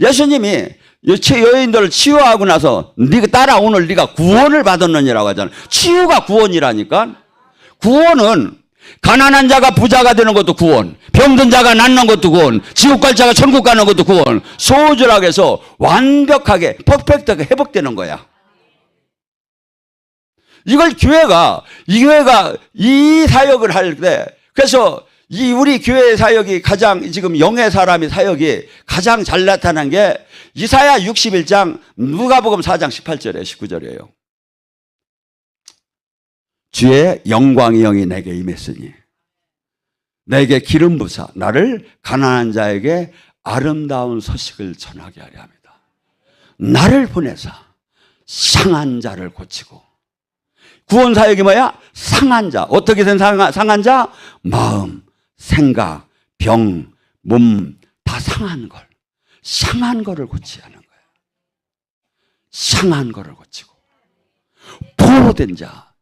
예수님이 이 치- 여인들을 치유하고 나서 네가 따라 오늘 네가 구원을 받았느니라고 하잖아요. 치유가 구원이라니까. 구원은 가난한 자가 부자가 되는 것도 구원, 병든 자가 낫는 것도 구원, 지옥 갈 자가 천국 가는 것도 구원, 소절하게 해서 완벽하게 퍼펙트하게 회복되는 거야. 이걸 교회가 이 교회가 이 사역을 할 때 그래서 이 우리 교회 사역이 가장 지금 영의 사람의 사역이 가장 잘 나타난 게 이사야 61장 누가복음 4장 18절에 19절이에요. 주의 영광의 영이 내게 임했으니 내게 기름 부사 나를 가난한 자에게 아름다운 소식을 전하게 하려 합니다. 나를 보내사 상한 자를 고치고 구원 사역이 뭐야? 상한 자. 어떻게 된 상한 자? 마음, 생각, 병, 몸, 다 상한 걸. 상한 거를 고치는 거예요. 상한 거를 고치고. 포로된 자.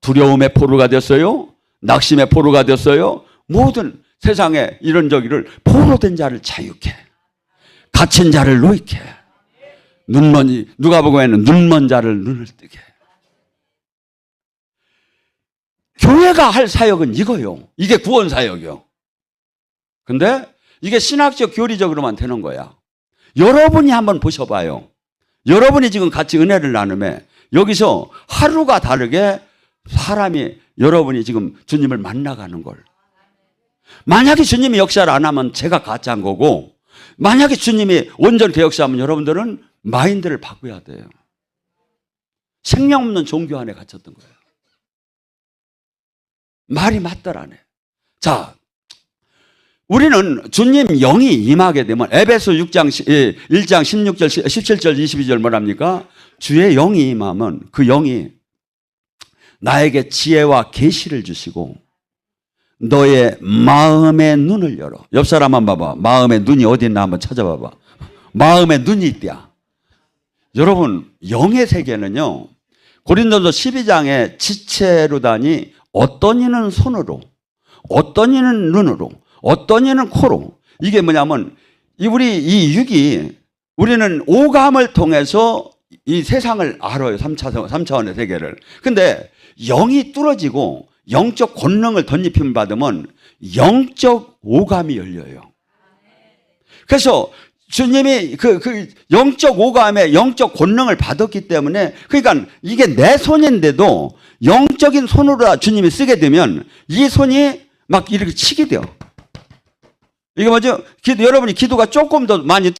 두려움의 포로가 됐어요. 낙심의 포로가 됐어요. 모든 세상에 이런 저기를 포로된 자를 자유케. 갇힌 자를 놓이게. 눈먼, 누가 보고 에는 눈먼 자를 눈을 뜨게. 교회가 할 사역은 이거요. 이게 구원 사역이요. 근데 이게 신학적 교리적으로만 되는 거야. 여러분이 한번 보셔봐요. 여러분이 지금 같이 은혜를 나누며 여기서 하루가 다르게 사람이 여러분이 지금 주님을 만나가는 걸. 만약에 주님이 역사를 안 하면 제가 가짜인 거고 만약에 주님이 온전히 그 역사하면 여러분들은 마인드를 바꿔야 돼요. 생명 없는 종교 안에 갇혔던 거예요. 말이 맞더라네. 자, 우리는 주님 영이 임하게 되면 에베소 6장 1장 16절 17절 22절 뭐랍니까? 주의 영이 임하면 그 영이 나에게 지혜와 계시를 주시고 너의 마음의 눈을 열어. 옆 사람 한번 봐봐. 마음의 눈이 어디 있나 한번 찾아봐봐. 마음의 눈이 있대야. 여러분 영의 세계는요. 고린도서 12장에 지체로다니 어떤 이는 손으로, 어떤 이는 눈으로, 어떤 이는 코로. 이게 뭐냐면 이 우리 이 육이 우리는 오감을 통해서 이 세상을 알아요. 3차, 3차원의 세계를. 근데 영이 뚫어지고 영적 권능을 덧입힘 받으면 영적 오감이 열려요. 그래서 주님이 그, 그 영적 오감에 영적 권능을 받았기 때문에 그러니까 이게 내 손인데도 영적인 손으로 주님이 쓰게 되면 이 손이 막 이렇게 치게 돼요. 이게 뭐죠? 기도, 여러분이 기도가 조금 더 많이